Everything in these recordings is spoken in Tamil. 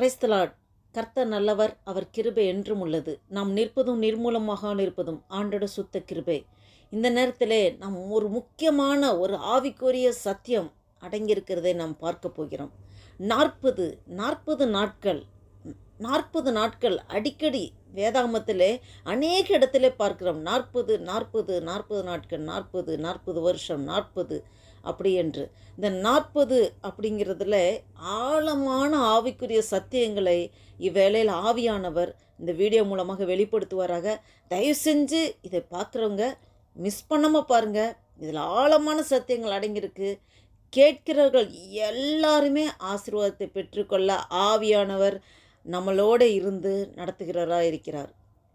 பிரைஸ்தலாட் கர்த்தர் நல்லவர் அவர் கிருபை என்றும் உள்ளது. நாம் நிற்பதும் நிர்மூலமாக நிற்பதும் ஆண்டோட சுத்த கிருபை. இந்த நேரத்திலே நாம் ஒரு முக்கியமான ஒரு ஆவிக்குரிய சத்தியம் அடங்கியிருக்கிறதை நாம் பார்க்க போகிறோம். நாற்பது நாற்பது நாட்கள் நாற்பது நாட்கள் அடிக்கடி வேதாமத்திலே அநேக இடத்திலே பார்க்கிறோம். நாற்பது நாற்பது நாற்பது நாட்கள் நாற்பது நாற்பது வருஷம் நாற்பது அப்படி என்று. இந்த நாற்பது அப்படிங்கிறதுல ஆழமான ஆவிக்குரிய சத்தியங்களை இவ்வேளையில் ஆவியானவர் இந்த வீடியோ மூலமாக வெளிப்படுத்துவாராக. தயவு செஞ்சு இதை பார்க்குறவங்க மிஸ் பண்ணாமல் பாருங்கள் இதில் ஆழமான சத்தியங்கள் அடங்கியிருக்கு. கேட்கிறவர்கள் எல்லாருமே ஆசீர்வாதத்தை பெற்றுக்கொள்ள ஆவியானவர் நம்மளோட இருந்து நடத்துகிறவராக இருக்கிறார்.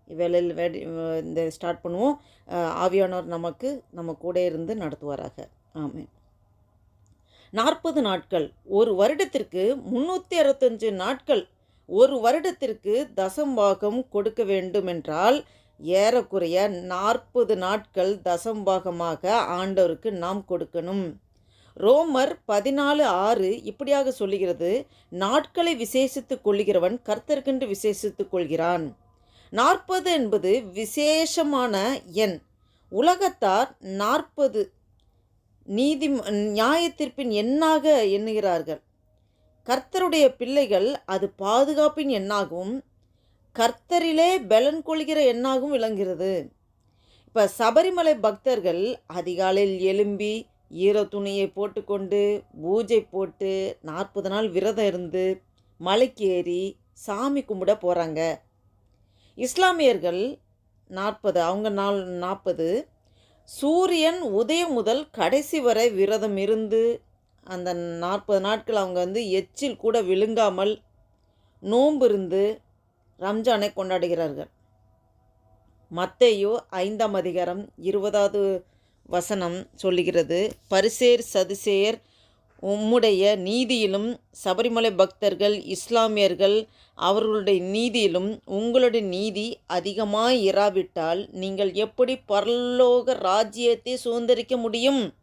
இவ்வேளையில் வேடி இந்த ஸ்டார்ட் பண்ணுவோம். ஆவியானவர் நமக்கு நம்ம கூட இருந்து நடத்துவாராக. ஆமாம் நாற்பது நாட்கள். ஒரு வருடத்திற்கு முன்னூற்றி அறுபத்தஞ்சு நாட்கள். ஒரு வருடத்திற்கு தசம்பாகம் கொடுக்க வேண்டுமென்றால் ஏறக்குறைய நாற்பது நாட்கள் தசம்பாகமாக ஆண்டவருக்கு நாம் கொடுக்கணும். ரோமர் பதினாலு ஆறு இப்படியாக சொல்லுகிறது நாட்களை விசேஷித்துக் கொள்கிறவன் கர்த்தர்கென்று விசேஷித்துக் கொள்கிறான். நாற்பது என்பது விசேஷமான எண். உலகத்தார் நாற்பது நீதி நியாயத்தீர்ப்பின் எண்ணாக எண்ணுகிறார்கள். கர்த்தருடைய பிள்ளைகள் அது பாதுகாப்பின் எண்ணாகவும் கர்த்தரிலே பலன் கொள்கிற எண்ணாகவும் விளங்குகிறது. இப்போ சபரிமலை பக்தர்கள் அதிகாலையில் எழும்பி ஈர துணியை போட்டுக்கொண்டு பூஜை போட்டு நாற்பது நாள் விரதம் இருந்து மலைக்கு ஏறி சாமி கும்பிட போகிறாங்க இஸ்லாமியர்கள் நாற்பது அவங்க நாள் நாற்பது சூரியன் உதயம் முதல் கடைசி வரை விரதம் இருந்து அந்த நாற்பது நாட்கள் அவங்க வந்து எச்சில் கூட விழுங்காமல் நோன்பு இருந்து ரம்ஜானை கொண்டாடுகிறார்கள். மத்தையோ ஐந்தாம் அதிகாரம் இருபதாவது வசனம் சொல்லுகிறது பரிசேர் சதுசேர் உம்முடைய நீதியிலும் சபரிமலை பக்தர்கள் இஸ்லாமியர்கள் அவர்களுடைய நீதியிலும் உங்களுடைய நீதி அதிகமாய் இராவிட்டால் நீங்கள் எப்படி பரலோக ராஜ்யத்தை சுதந்திரிக்க முடியும்?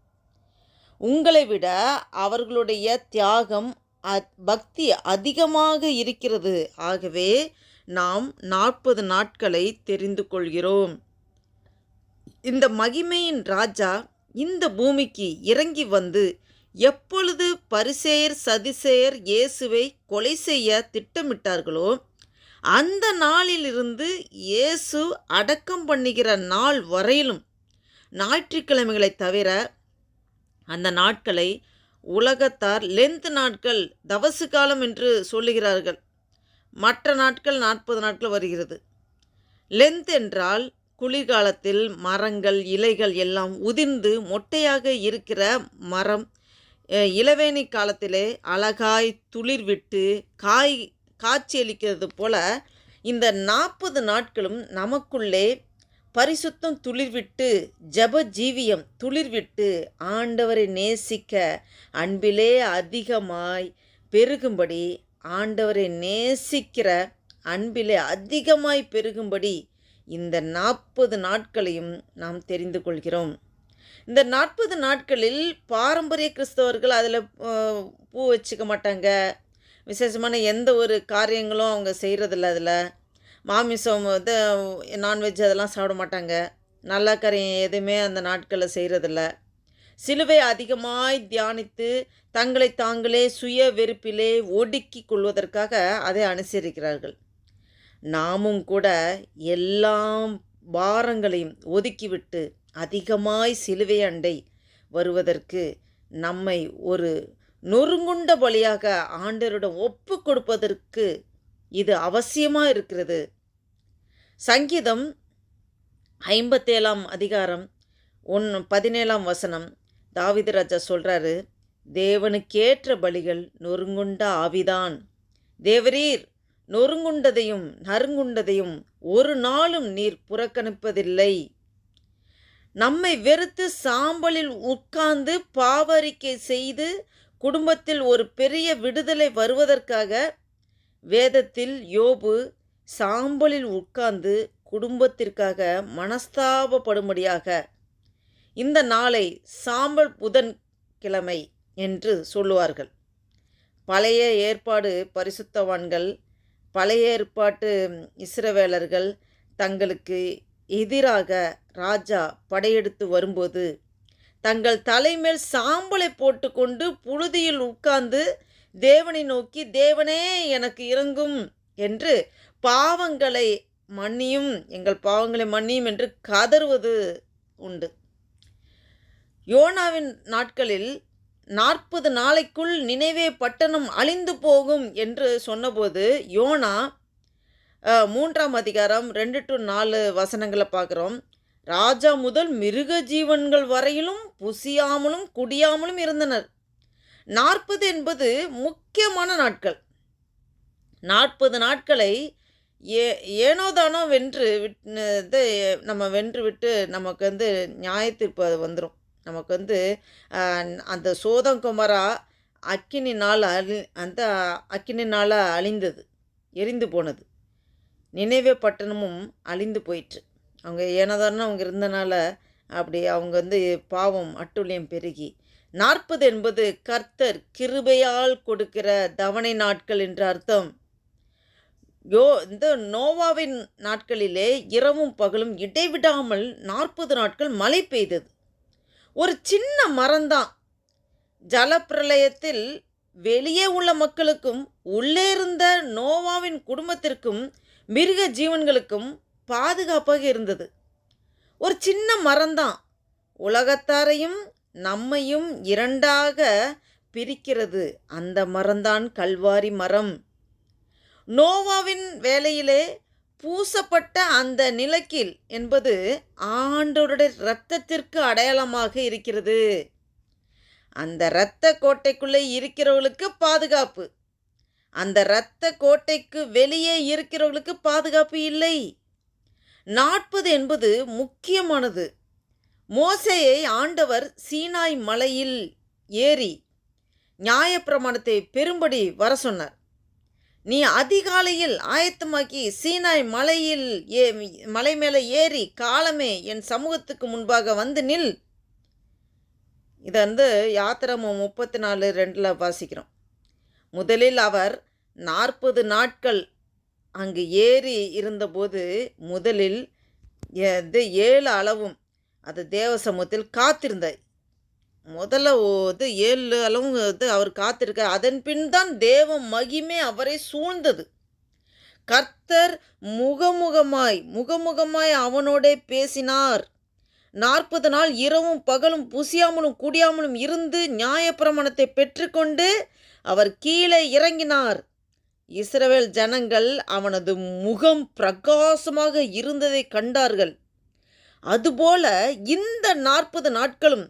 உங்களை விட அவர்களுடைய தியாகம் அ- பக்தி அதிகமாக இருக்கிறது. ஆகவே நாம் நாற்பது நாட்களை தெரிந்து கொள்கிறோம். இந்த மகிமையின் ராஜா இந்த பூமிக்கு இறங்கி வந்து எப்பொழுது பரிசேயர் சதிசேயர் இயேசுவை கொலை செய்ய திட்டமிட்டார்களோ அந்த நாளிலிருந்து இயேசு அடக்கம் பண்ணுகிற நாள் வரையிலும் ஞாயிற்றுக்கிழமைகளை தவிர அந்த நாட்களை உலகத்தார் லென்த் நாட்கள் தவசு காலம் என்று சொல்லுகிறார்கள். மற்ற நாட்கள் நாற்பது நாட்கள் வருகிறது. லென்த் என்றால் குளிர்காலத்தில் மரங்கள் இலைகள் எல்லாம் உதிர்ந்து மொட்டையாக இருக்கிற மரம் இளவேணி காலத்திலே அழகாய் துளிர் விட்டு காய் காட்சியளிக்கிறது போல இந்த நாற்பது நாட்களும் நமக்குள்ளே பரிசுத்தம் துளிர்விட்டு ஜப ஜீவியம் துளிர்விட்டு ஆண்டவரை நேசிக்க அன்பிலே அதிகமாய் பெருகும்படி ஆண்டவரை நேசிக்கிற அன்பிலே அதிகமாய் பெருகும்படி இந்த நாற்பது நாட்களையும் நாம் தெரிந்து கொள்கிறோம். இந்த நாற்பது நாட்களில் பாரம்பரிய கிறிஸ்தவர்கள் அதில் பூ வச்சுக்க மாட்டாங்க. விசேஷமான எந்த ஒரு காரியங்களும் அவங்க செய்கிறதில்ல அதில். மாமிசம் இது நான்வெஜ் அதெல்லாம் சாப்பிட மாட்டாங்க. நல்ல காரியம் எதுவுமே அந்த நாட்களில் செய்கிறதில்ல சிலுவை அதிகமாய் தியானித்து தங்களை தாங்களே சுய வெறுப்பிலே ஒடுக்கி கொள்வதற்காக அதை அனுசரிக்கிறார்கள். நாமும் கூட எல்லாம் பாரங்களையும் ஒதுக்கிவிட்டு அதிகமாய் சிலுவை அண்டை வருவதற்கு நம்மை ஒரு நொறுங்குண்ட பலியாக ஆண்டரிடம் ஒப்பு கொடுப்பதற்கு இது அவசியமாக இருக்கிறது. சங்கீதம் ஐம்பத்தேழாம் அதிகாரம் ஒன் பதினேழாம் வசனம். தாவீது ராஜா சொல்கிறாரு தேவனுக்கேற்ற பலிகள் நொறுங்குண்ட ஆவிதான். தேவரீர் நொறுங்குண்டதையும் நறுங்குண்டதையும் ஒரு நாளும் நீர் புறக்கணிப்பதில்லை. நம்மை வெறுத்து சாம்பலில் உட்கார்ந்து பாவரிக்கை செய்து குடும்பத்தில் ஒரு பெரிய விடுதலை வருவதற்காக வேதத்தில் யோபு சாம்பலில் உட்கார்ந்து குடும்பத்திற்காக மனஸ்தாபப்படும்படியாக இந்த நாளை சாம்பல் புதன் கிழமை என்று சொல்லுவார்கள். பழைய ஏற்பாடு பரிசுத்தவான்கள் பழைய ஏற்பாட்டு இஸ்ரவேலர்கள் தங்களுக்கு எதிராக ராஜா படையெடுத்து வரும்போது தங்கள் தலைமேல் சாம்பலை போட்டுக்கொண்டு புழுதியில் உட்கார்ந்து தேவனை நோக்கி தேவனே எனக்கு இறங்கும் என்று பாவங்களை மன்னியும் எங்கள் பாவங்களை மன்னியும் என்று கதறுவது உண்டு. யோனாவின் நாட்களில் நாற்பது நாளைக்குள் நினைவே பட்டணம் அழிந்து போகும் என்று சொன்னபோது யோனா மூன்றாம் அதிகாரம் ரெண்டு டு நாலு வசனங்களை பார்க்குறோம். ராஜா முதல் மிருக ஜீவன்கள் வரையிலும் புசியாமலும் குடியாமலும் இருந்தனர். நாற்பது என்பது முக்கியமான நாட்கள். நாற்பது நாட்களை ஏ ஏனோதானோ வென்று விட் நம்ம வென்று விட்டு நமக்கு வந்து நியாயத்தீர்ப்பு அது வந்துடும் நமக்கு வந்து அந்த சோதம் குமரா அக்கினினால் அழி அந்த அக்கினினால் அழிந்தது எரிந்து போனது. நினைவே பட்டணமும் அழிந்து போயிற்று. அவங்க ஏனதானோ அவங்க இருந்தனால அப்படி அவங்க வந்து பாவம் அட்டுழியம் பெருகி. நாற்பது என்பது கர்த்தர் கிருபையால் கொடுக்கிற தவணை நாட்கள் என்று அர்த்தம். யோ இந்த நோவாவின் நாட்களிலே இரவும் பகலும் இடைவிடாமல் நாற்பது நாட்கள் மழை பெய்தது. ஒரு சின்ன மரம்தான். ஜலப்பிரளயத்தில் வெளியே உள்ள மக்களுக்கும் உள்ளே இருந்த நோவாவின் குடும்பத்திற்கும் மிருக ஜீவன்களுக்கும் பாதுகாப்பாக இருந்தது. ஒரு சின்ன மரம்தான். உலகத்தாரையும் நம்மையும் இரண்டாக பிரிக்கிறது. அந்த மரம்தான் கல்வாரி மரம். நோவாவின் வேலையிலே பூசப்பட்ட அந்த நிலக்கில் என்பது ஆண்டோருடைய இரத்தத்திற்கு அடையாளமாக இருக்கிறது. அந்த இரத்த கோட்டைக்குள்ளே இருக்கிறவர்களுக்கு பாதுகாப்பு. அந்த இரத்த கோட்டைக்கு வெளியே இருக்கிறவர்களுக்கு பாதுகாப்பு இல்லை. நாற்பது என்பது முக்கியமானது. மோசையை ஆண்டவர் சீனாய் மலையில் ஏறி நியாயப்பிரமாணத்தை பெரும்படி வர சொன்னார். நீ அதிகாலையில் ஆயத்தமாக்கி சீனாய் மலையில் ஏ மலை மேலே ஏறி காலமே என் சமூகத்துக்கு முன்பாக வந்து நில். இதை வந்து யாத்திரமும் முப்பத்தி நாலு ரெண்டில் வாசிக்கிறோம். முதலில் அவர் நாற்பது நாட்கள் அங்கு ஏறி இருந்தபோது முதலில் இது ஏழு அளவும் அது தேவ சமூகத்தில் காத்திருந்தார் முதல்ல இது ஏழு அளவும் இது அவர் காத்திருக்க அதன் பின் தான் தேவ மகிமை அவரை சூழ்ந்தது. கர்த்தர் முகமுகமாய் முகமுகமாய் அவனோடே பேசினார். நாற்பது நாள் இரவும் பகலும் புசியாமலும் குடியாமலும் இருந்து நியாயப்பிரமாணத்தை பெற்றுக்கொண்டு அவர் கீழே இறங்கினார். இஸ்ரவேல் ஜனங்கள் அவனது முகம் பிரகாசமாக இருந்ததை கண்டார்கள். அதுபோல இந்த நாற்பது நாட்களும்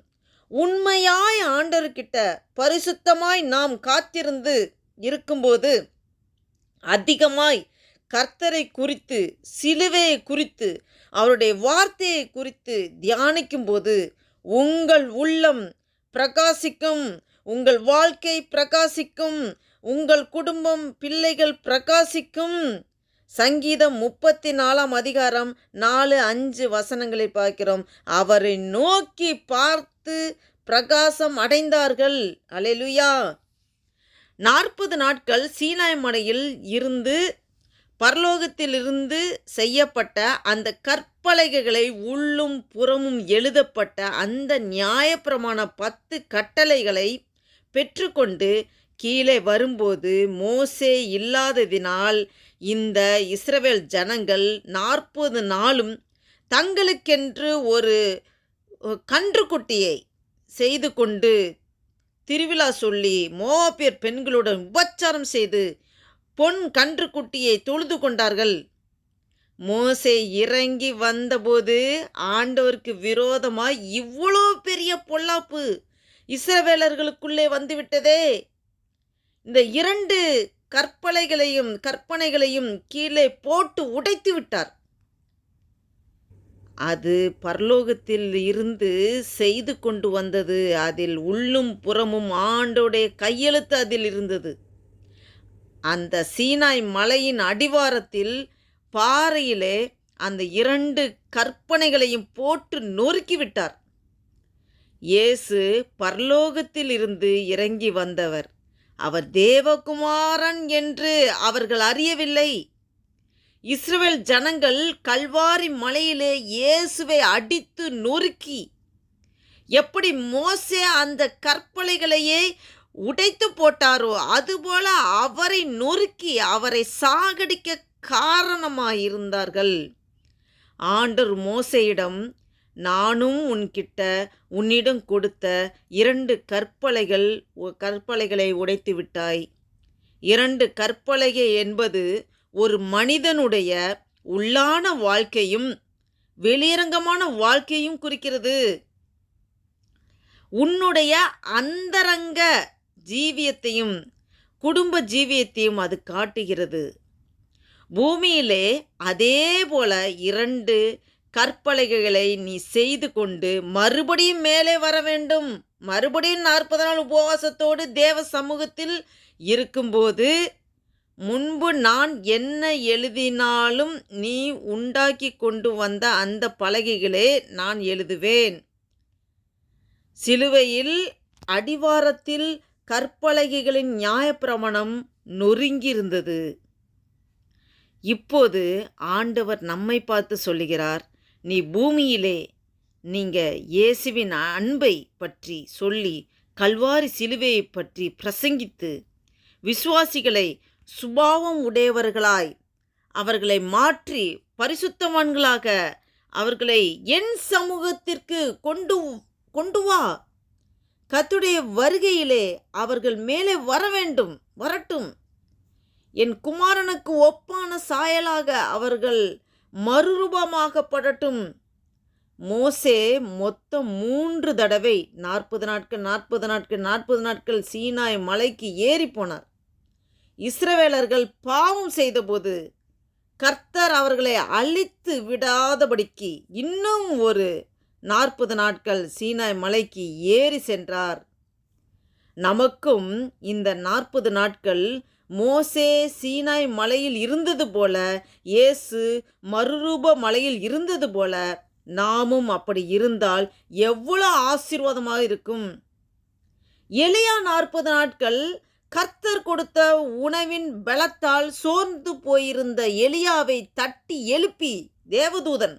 உண்மையாய் ஆண்டவர்கிட்ட பரிசுத்தமாய் நாம் காத்திருந்து இருக்கும்போது அதிகமாய் கர்த்தரை குறித்து சிலுவையை குறித்து அவருடைய வார்த்தையை குறித்து தியானிக்கும்போது உங்கள் உள்ளம் பிரகாசிக்கும் உங்கள் வாழ்க்கை பிரகாசிக்கும் உங்கள் குடும்பம் பிள்ளைகள் பிரகாசிக்கும். சங்கீதம் முப்பத்தி நாலாம் அதிகாரம் நாலு அஞ்சு வசனங்களை பார்க்கிறோம். அவரை நோக்கி பார்த்து பிரகாசம் அடைந்தார்கள். அலைலுயா நாற்பது நாட்கள் சீனாய் மலையில் இருந்து பரலோகத்திலிருந்து செய்யப்பட்ட அந்த கற்பலகைகளை உள்ளும் புறமும் எழுதப்பட்ட அந்த நியாயப்பிரமான பத்து கட்டளைகளை பெற்றுக்கொண்டு கீழே வரும்போது மோசே இல்லாததினால் இந்த இஸ்ரவேல் ஜனங்கள் நாற்பது நாளும் தங்களுக்கென்று ஒரு கன்றுக்குட்டியை செய்து கொண்டு திருவிழா சொல்லி மோவாப்பியர் பெண்களுடன் உபச்சாரம் செய்து பொன் கன்றுக்குட்டியை தொழுது கொண்டார்கள். மோசே இறங்கி வந்தபோது ஆண்டவருக்கு விரோதமாக இவ்வளோ பெரிய பொல்லாப்பு இஸ்ரவேலர்களுக்குள்ளே வந்துவிட்டதே. இந்த இரண்டு கற்பலைகளையும் கற்பனைகளையும் கீழே போட்டு உடைத்து விட்டார். அது பரலோகத்தில் இருந்து செய்து கொண்டு வந்தது. அதில் உள்ளும் புறமும் ஆண்டோடைய கையெழுத்து அதில் இருந்தது. அந்த சீனாய் மலையின் அடிவாரத்தில் பாறையிலே அந்த இரண்டு கற்பனைகளையும் போட்டு நொறுக்கிவிட்டார் இயேசு பர்லோகத்தில் இருந்து இறங்கி வந்தவர். அவர் தேவகுமாரன் என்று அவர்கள் அறியவில்லை. இஸ்ரேல் ஜனங்கள் கல்வாரி மலையிலே இயேசுவை அடித்து நொறுக்கி எப்படி மோசே அந்த கற்பலைகளையே உடைத்து போட்டாரோ அதுபோல அவரை நொறுக்கி அவரை சாகடிக்க காரணமாயிருந்தார்கள். ஆண்டர் மோசையிடம் நானும் உன்கிட்ட உன்னிடம் கொடுத்த இரண்டு கற்பலைகள் கற்பலைகளை உடைத்து விட்டாய். இரண்டு கற்பலகை என்பது ஒரு மனிதனுடைய உள்ளான வாழ்க்கையும் வெளியரங்கமான வாழ்க்கையும் குறிக்கிறது. உன்னுடைய அந்தரங்க ஜீவியத்தையும் குடும்ப ஜீவியத்தையும் அது காட்டுகிறது. பூமியிலே அதே போல இரண்டு கற்பலகைகளை நீ செய்து கொண்டு மறுபடியும் மேலே வர வேண்டும். மறுபடியும் நாற்பது நாள் உபவாசத்தோடு தேவ சமூகத்தில் இருக்கும்போது முன்பு நான் என்ன எழுதினாலும் நீ உண்டாக்கி கொண்டு வந்த அந்த பலகைகளே நான் எழுதுவேன். சிலுவையில் அடிவாரத்தில் கற்பலகைகளின் நியாயப்பிரமணம் நொறுங்கியிருந்தது. இப்போது ஆண்டவர் நம்மை பார்த்து சொல்லுகிறார். நீ பூமியிலே நீங்க இயேசுவின் அன்பை பற்றி சொல்லி கல்வாரி சிலுவையை பற்றி பிரசங்கித்து விசுவாசிகளை சுபாவம் உடையவர்களாய் அவர்களை மாற்றி பரிசுத்தவான்களாக அவர்களை என் சமூகத்திற்கு கொண்டு கொண்டு வா. கத்துடைய வருகையிலே அவர்கள் மேலே வர வேண்டும் வரட்டும். என் குமாரனுக்கு ஒப்பான சாயலாக அவர்கள் மறுரூபமாகப்படட்டும். மோசே மொத்தம் மூன்று தடவை நாற்பது நாட்கள் நாற்பது நாட்கள் நாற்பது நாட்கள் சீனாய் மலைக்கு ஏறி போனார். இஸ்ரவேலர்கள் பாவம் செய்தபோது கர்த்தர் அவர்களை அழித்து விடாதபடிக்கு இன்னும் ஒரு நாற்பது நாட்கள் சீனாய் மலைக்கு ஏறி சென்றார். நமக்கும் இந்த நாற்பது நாட்கள் மோசே சீனாய் மலையில் இருந்தது போல இயேசு மறுரூப மலையில் இருந்தது போல நாமும் அப்படி இருந்தால் எவ்வளோ ஆசீர்வாதமாக இருக்கும்? எளியா நாற்பது நாட்கள் கர்த்தர் கொடுத்த உணவின் பலத்தால் சோர்ந்து போயிருந்த எலியாவை தட்டி எழுப்பி தேவதூதன்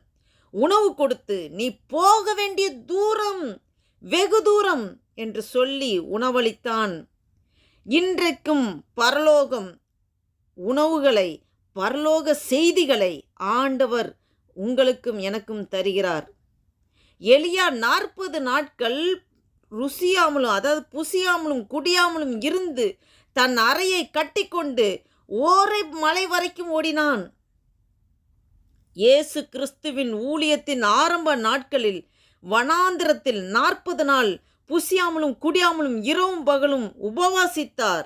உணவு கொடுத்து நீ போக வேண்டிய தூரம் வெகு தூரம் என்று சொல்லி உணவளித்தான். இன்றைக்கும் பரலோகம் உணவுகளை பரலோக செய்திகளை ஆண்டவர் உங்களுக்கும் எனக்கும் தருகிறார். எளியா நாற்பது நாட்கள் ருசியாமலும் அதாவது புசியாமலும் குடியாமலும் இருந்து தன் அறையை கட்டிக்கொண்டு ஓரை மலை வரைக்கும் ஓடினான். இயேசு கிறிஸ்துவின் ஊழியத்தின் ஆரம்ப நாட்களில் வனாந்திரத்தில் நாற்பது நாள் புசியாமலும் குடியாமலும் இரவும் பகலும் உபவாசித்தார்.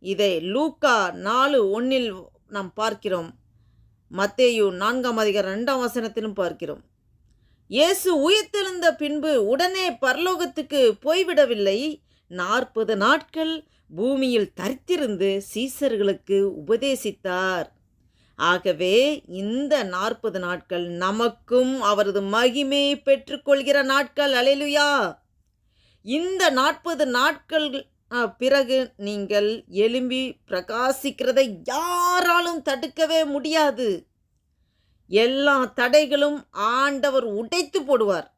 இதை லூக்கா நாலு ஒன்றில் நாம் பார்க்கிறோம். மத்தேயு நான்காம் அதிகாரம் ரெண்டாம் வசனத்திலும் பார்க்கிறோம். இயேசு உயிர்த்தெழுந்த பின்பு உடனே பரலோகத்துக்கு போய்விடவில்லை. நாற்பது நாட்கள் பூமியில் தரித்திருந்து சீசர்களுக்கு உபதேசித்தார். ஆகவே இந்த நாற்பது நாட்கள் நமக்கும் அவரது மகிமையை பெற்றுக்கொள்கிற நாட்கள். அலையிலுயா இந்த நாற்பது நாட்கள் பிறகு நீங்கள் எழும்பி பிரகாசிக்கிறதை யாராலும் தடுக்கவே முடியாது. எல்லா தடைகளும் ஆண்டவர் உடைத்து போடுவார்.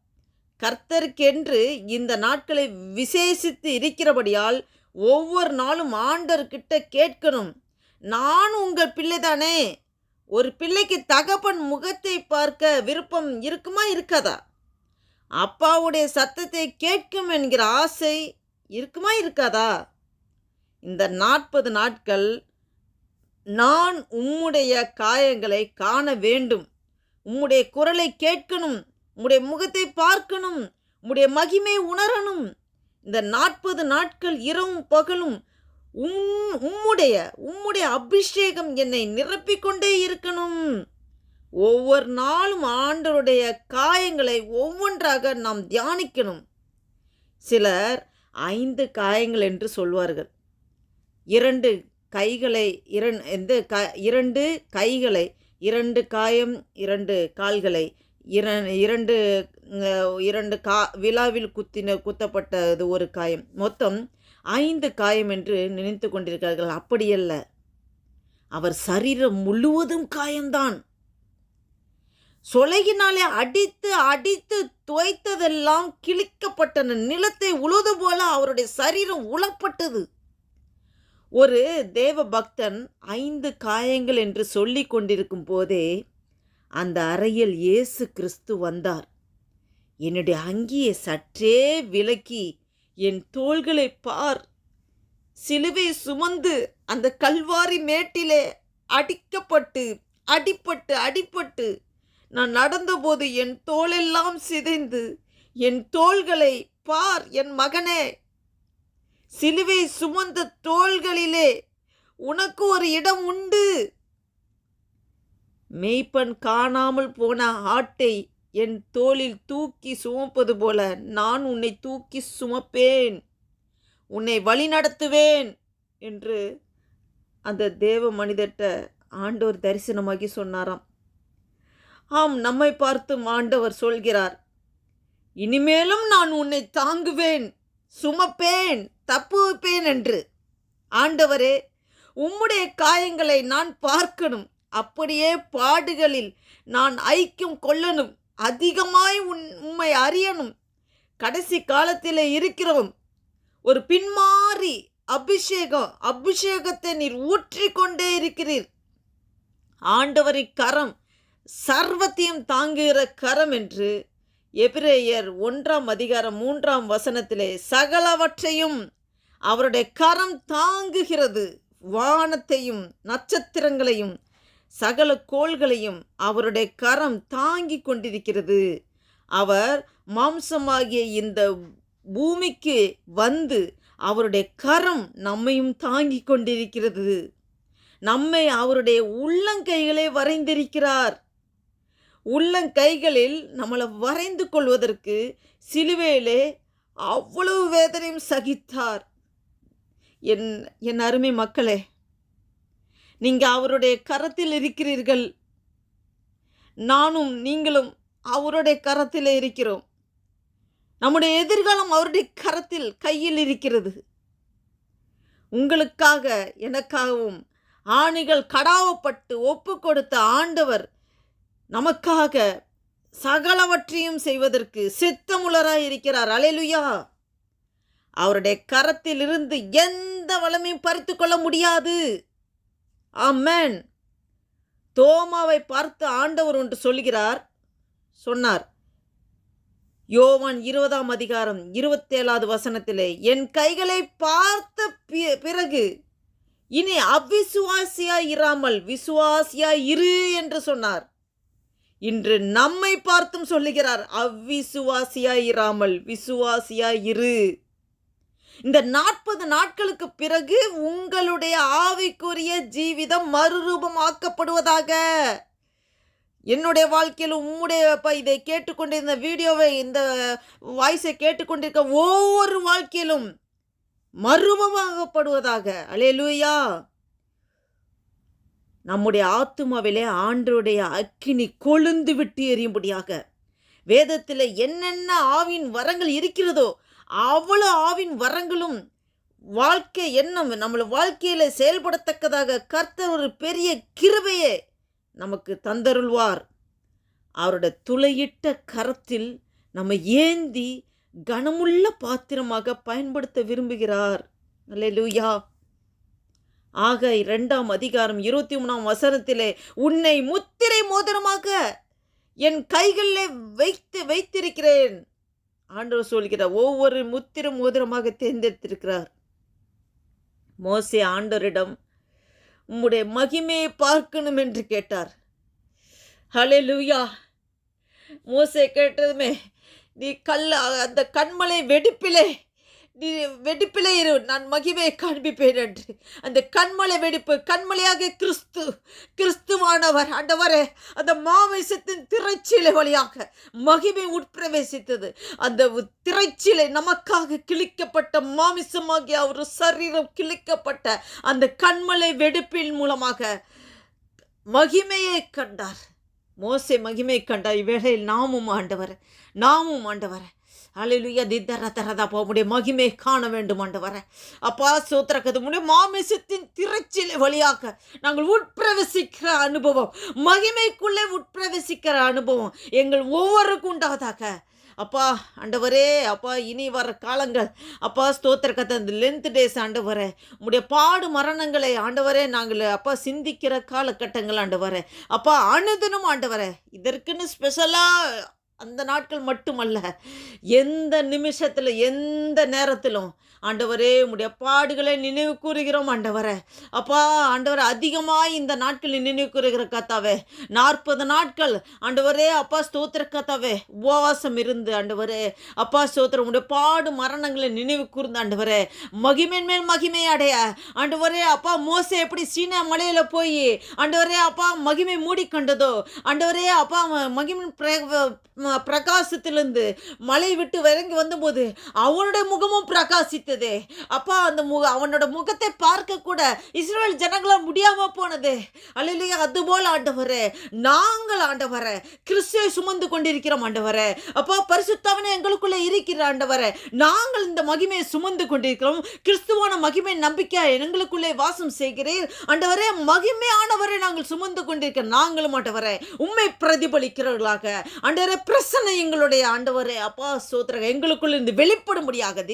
கர்த்தருக்கென்று இந்த நாட்களை விசேஷித்து இருக்கிறபடியால் ஒவ்வொரு நாளும் ஆண்டர்கிட்ட கேட்கணும். நான் உங்கள் பிள்ளைதானே ஒரு பிள்ளைக்கு தகப்பன் முகத்தை பார்க்க விருப்பம் இருக்குமா இருக்காதா? அப்பாவுடைய சத்தத்தை கேட்கும் என்கிற ஆசை இருக்குமா இருக்காதா? இந்த நாற்பது நாட்கள் நான் உம்முடைய காயங்களை காண வேண்டும். உம்முடைய குரலை கேட்கணும். உம்முடைய முகத்தை பார்க்கணும். உம்முடைய மகிமை உணரணும். இந்த நாற்பது நாட்கள் இரவும் பகலும் உம் உம்முடைய உம்முடைய அபிஷேகம் என்னை நிரப்பிக்கொண்டே இருக்கணும். ஒவ்வொரு நாளும் ஆண்டருடைய காயங்களை ஒவ்வொன்றாக நாம் தியானிக்கணும். சிலர் ஐந்து காயங்கள் என்று சொல்வார்கள். இரண்டு கைகளை இரண் எந்த க இரண்டு கைகளை இரண்டு காயம் இரண்டு கால்களை இரண்டு இரண்டு கா விழாவில் குத்தின குத்தப்பட்டது ஒரு காயம். மொத்தம் ஐந்து காயம் என்று நினைத்து கொண்டிருக்கிறார்கள். அப்படியல்ல. அவர் சரீரம் முழுவதும் காயம்தான். சொலையினாலே அடித்து அடித்து துவைத்ததெல்லாம் கிழிக்கப்பட்டன. நிலத்தை உழுது போல அவருடைய சரீரம் உளப்பட்டது ஒரு தேவ பக்தன் ஐந்து காயங்கள் என்று சொல்லி கொண்டிருக்கும் போதே அந்த அறையில் இயேசு கிறிஸ்து வந்தார். என்னுடைய அங்கியை சற்றே விலக்கி என் தோள்களை பார். சிலுவை சுமந்து அந்த கல்வாரி மேட்டிலே அடிக்கப்பட்டு அடிப்பட்டு அடிப்பட்டு நான் நடந்தபோது என் தோளெல்லாம் சிதைந்து என் தோள்களை பார் என் மகனே. சிலுவை சுமந்த தோள்களிலே உனக்கு ஒரு இடம் உண்டு. மெய்ப்பன் காணாமல் போன ஆட்டை என் தோளில் தூக்கி சுமப்பது போல நான் உன்னை தூக்கி சுமப்பேன். உன்னை வழி நடத்துவேன் என்று அந்த தேவ மனிதர்கிட்ட ஆண்டோர் தரிசனமாகி சொன்னாராம். ஆம் நம்மை பார்த்து ஆண்டவர் சொல்கிறார் இனிமேலும் நான் உன்னை தாங்குவேன் சுமப்பேன் தப்புவிப்பேன் என்று. ஆண்டவரே உம்முடைய காயங்களை நான் பார்க்கணும் அப்படியே பாடுகளில் நான் ஐக்கியம் கொள்ளணும் அதிகமாய் உன் உம்மை அறியணும். கடைசி காலத்தில் இருக்கிறோம் ஒரு பின்மாறி அபிஷேகம் அபிஷேகத்தை நீர் ஊற்றி கொண்டே இருக்கிறீர். ஆண்டவரின் கரம் சர்வத்தையும் தாங்குகிற கரம் என்று எபிரேயர் ஒன்றாம் அதிகாரம் மூன்றாம் வசனத்திலே சகலவற்றையும் அவருடைய கரம் தாங்குகிறது. வானத்தையும் நட்சத்திரங்களையும் சகல கோள்களையும் அவருடைய கரம் தாங்கி கொண்டிருக்கிறது. அவர் மாம்சமாகிய இந்த பூமிக்கு வந்து அவருடைய கரம் நம்மையும் தாங்கி கொண்டிருக்கிறது. நம்மை அவருடைய உள்ளங்கைகளே வரைந்திருக்கிறார். உள்ளங்கைகளில் நம்மளை வரைந்து கொள்வதற்கு சிலுவையிலே அவ்வளவு வேதனையும் சகித்தார். என் என் அருமை மக்களே நீங்கள் அவருடைய கரத்தில் இருக்கிறீர்கள். நானும் நீங்களும் அவருடைய கரத்தில் இருக்கிறோம். நம்முடைய எதிர்காலம் அவருடைய கரத்தில் கையில் இருக்கிறது. உங்களுக்காக எனக்காகவும் ஆணிகள் கடாவப்பட்டு ஒப்பு கொடுத்த ஆண்டவர் நமக்காக சகலவற்றையும் செய்வதற்கு சித்தமுலராக இருக்கிறார். அலைலுயா அவருடைய கரத்திலிருந்து எந்த வளமையும் பறித்து கொள்ள முடியாது. ஆமேன். தோமாவை பார்த்து ஆண்டவர் ஒன்று சொல்கிறார் சொன்னார் யோவான் இருபதாம் அதிகாரம் இருபத்தேழாவது வசனத்திலே என் கைகளை பார்த்த பிறகு இனி அவ்விசுவாசியா இராமல் விசுவாசியா இரு என்று சொன்னார். இன்று நம்மை பார்த்தும் சொல்லுகிறார். அவ்விசுவாசியா இராமல் விசுவாசியா இரு. இந்த நாற்பது நாட்களுக்கு பிறகு உங்களுடைய ஆவிக்குரிய ஜீவிதம் மறுரூபமாக்கப்படுவதாக. என்னுடைய வாழ்க்கையில் உம்முடைய இப்போ இதை கேட்டுக்கொண்டிருந்த வீடியோவை இந்த வாய்ஸை கேட்டுக்கொண்டிருக்க ஒவ்வொரு வாழ்க்கையிலும் மறுரூபமாகப்படுவதாக அலேலூயா நம்முடைய ஆத்துமாவிலே ஆண்டருடைய அக்கினி கொழுந்து விட்டு எறியும்படியாக. வேதத்தில் என்னென்ன ஆவின் வரங்கள் இருக்கிறதோ அவ்வளோ ஆவின் வரங்களும் வாழ்க்கை எண்ணம் நம்மளை வாழ்க்கையில் செயல்படத்தக்கதாக கர்த்தர் ஒரு பெரிய கிருபையே நமக்கு தந்தருள்வார். அவரோட துளையிட்ட கரத்தில் நம்ம ஏந்தி கனமுள்ள பாத்திரமாக பயன்படுத்த விரும்புகிறார். அல்லேலூயா. ஆக இரண்டாம் அதிகாரம் இருபத்தி மூணாம் வசனத்திலே உன்னை முத்திரை மோதிரமாக என் கைகளில் வைத்து வைத்திருக்கிறேன். ஆண்டவர் சொல்கிறார் ஒவ்வொரு முத்திரை மோதிரமாக தேர்ந்தெடுத்திருக்கிறார். மோசே ஆண்டவரிடம் உம்முடைய மகிமையை பார்க்கணும் என்று கேட்டார். ஹலே லூயா மோசே கேட்டதுமே நீ கல் அந்த கண்மலை வெடிப்பிலே நீ வெடிப்பிலே இரு நான் மகிமையை காண்பிப்பேன் என்று. அந்த கண்மலை வெடிப்பு கண்மலையாக கிறிஸ்து கிறிஸ்துவானவர் ஆண்டவரே அந்த மாமிசத்தின் திரைச்சீலை வழியாக மகிமை உட்பிரவேசித்தது. அந்த திரைச்சீலை நமக்காக கிழிக்கப்பட்ட மாமிசமாகிய அவர் சரீரம் கிழிக்கப்பட்ட அந்த கண்மலை வெடிப்பின் மூலமாக மகிமையை கண்டார். மோசை மகிமை கண்டார். இவ்வேளையில் நாமும் ஆண்டவர் நாமும் ஆண்டவர் அலையிலுயா தித்தர தரதா போக முடியும். மகிமை காண வேண்டும் ஆண்டவரே. அப்பா சூத்திரக்கது முடியும் மாமிசத்தின் திரைச்சிலை வழியாக நாங்கள் உட்பிரவேசிக்கிற அனுபவம். மகிமைக்குள்ளே உட்பிரவேசிக்கிற அனுபவம் எங்கள் ஒவ்வொருக்கும் உண்டாவதாக. அப்பா ஆண்டவரே அப்பா இனி வர காலங்கள். அப்பா ஸ்தோத்திர கதை அந்த லென்த் டேஸ் ஆண்டவரே. உடைய பாடு மரணங்களை ஆண்டவரே நாங்கள் அப்பா சிந்திக்கிற காலகட்டங்கள் ஆண்டவரே. அப்பா அனுதினம் ஆண்டவரே. இதற்குன்னு ஸ்பெஷலாக அந்த நாட்கள் மட்டுமல்ல எந்த நிமிஷத்தில் எந்த நேரத்திலும் ஆண்டவரே உடைய பாடுகளை நினைவு கூறுகிறோம் ஆண்டவரை. அப்பா ஆண்டவரே அதிகமாக இந்த நாட்களில் நினைவு கூறுகிற கத்தாவே நாற்பது நாட்கள் ஆண்டவரே அப்பா ஸ்தோத்திர கத்தாவே உபவாசம் இருந்து ஆண்டவரே அப்பா ஸ்தோத்திரம் உடைய பாடு மரணங்களை நினைவு கூர்ந்து ஆண்டவரே மகிமையின் மேல் மகிமை அடைய ஆண்டவரே அப்பா மோசை எப்படி சீனா மலையில் போய் ஆண்டவரே அப்பா மகிமை மூடிக்கொண்டதோ ஆண்டவரே அப்பா மகிமின் பிர- பிரகாசத்திலிருந்து மலை விட்டு இறங்கி வந்தபோது அவனுடைய முகமும் பிரகாசித்ததே. அப்பா அந்த முக அவனோட முகத்தை பார்க்க கூட இஸ்ரேல் ஜனங்களால் முடியாம போனது. அல்லையா அதுபோல் ஆண்டவரே நாங்கள் ஆண்டவரே கிறிஸ்துவை சுமந்து கொண்டிருக்கிறோம் ஆண்டவரே. அப்பா பரிசுத்தவனே எங்களுக்குள்ளே இருக்கிற ஆண்டவரே நாங்கள் இந்த மகிமையை சுமந்து கொண்டிருக்கிறோம். கிறிஸ்துவான மகிமை நம்பிக்கை எங்களுக்குள்ளே வாசம் செய்கிறீர். ஆண்டவரே மகிமையானவரை நாங்கள் சுமந்து கொண்டிருக்க நாங்களும் ஆண்டவரே உண்மை பிரதிபலிக்கிறவர்களாக. ஆண்டவரே பிரசன்ன எங்களுடைய ஆண்டவரே அப்பா சோத்திரக எங்களுக்குள்ள இருந்து வெளிப்படும்படியாக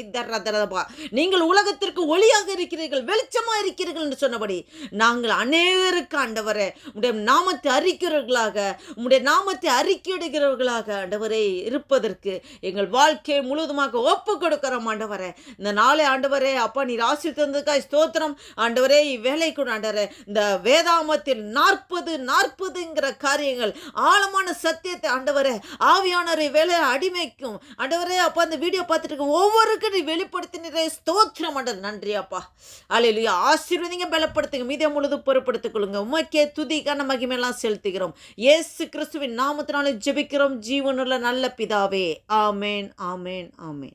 தரப்பா நீங்கள் உலகத்திற்கு ஒளியாக இருக்கிறீர்கள் வெளிச்சமாக இருக்கிறீர்கள் என்று சொன்னபடி நாங்கள் அநேகருக்கு ஆண்டவரே உடைய நாமத்தை அறிக்கிறவர்களாக உடைய நாமத்தை அறிக்கையிடுகிறவர்களாக ஆண்டவரே இருப்பதற்கு எங்கள் வாழ்க்கையை முழுவதுமாக ஒப்பு கொடுக்கிறோம் ஆண்டவரே. இந்த நாளை ஆண்டவரே அப்பா நீர் ஆசி தந்ததுக்காய் ஸ்தோத்திரம். ஆண்டவரே இவ்வேலைக்கு ஆண்டவரே இந்த வேதாமத்தில் நாற்பது நாற்பதுங்கிற காரியங்கள் ஆழமான சத்தியத்தை ஆண்டவரே ஆவியானரை வேலை அடிமைக்கும் ஆண்டவரே அப்பா அந்த வீடியோ பார்த்துட்டு இருக்க ஒவ்வொருக்கும் நீ வெளிப்படுத்தினரே. ஸ்தோத்திரம் ஆண்டவர். நன்றி அப்பா. அலையிலுயா ஆசீர்வதிங்க பலப்படுத்துங்க. மீதிய முழுது பொறுப்படுத்திக் கொள்ளுங்க. உமக்கே துதிக்கான மகிமையெல்லாம் செலுத்துகிறோம். இயேசு கிறிஸ்துவின் நாமத்தினாலே ஜெபிக்கிறோம். ஜீவனுள்ள நல்ல பிதாவே. ஆமேன் ஆமேன் ஆமேன்.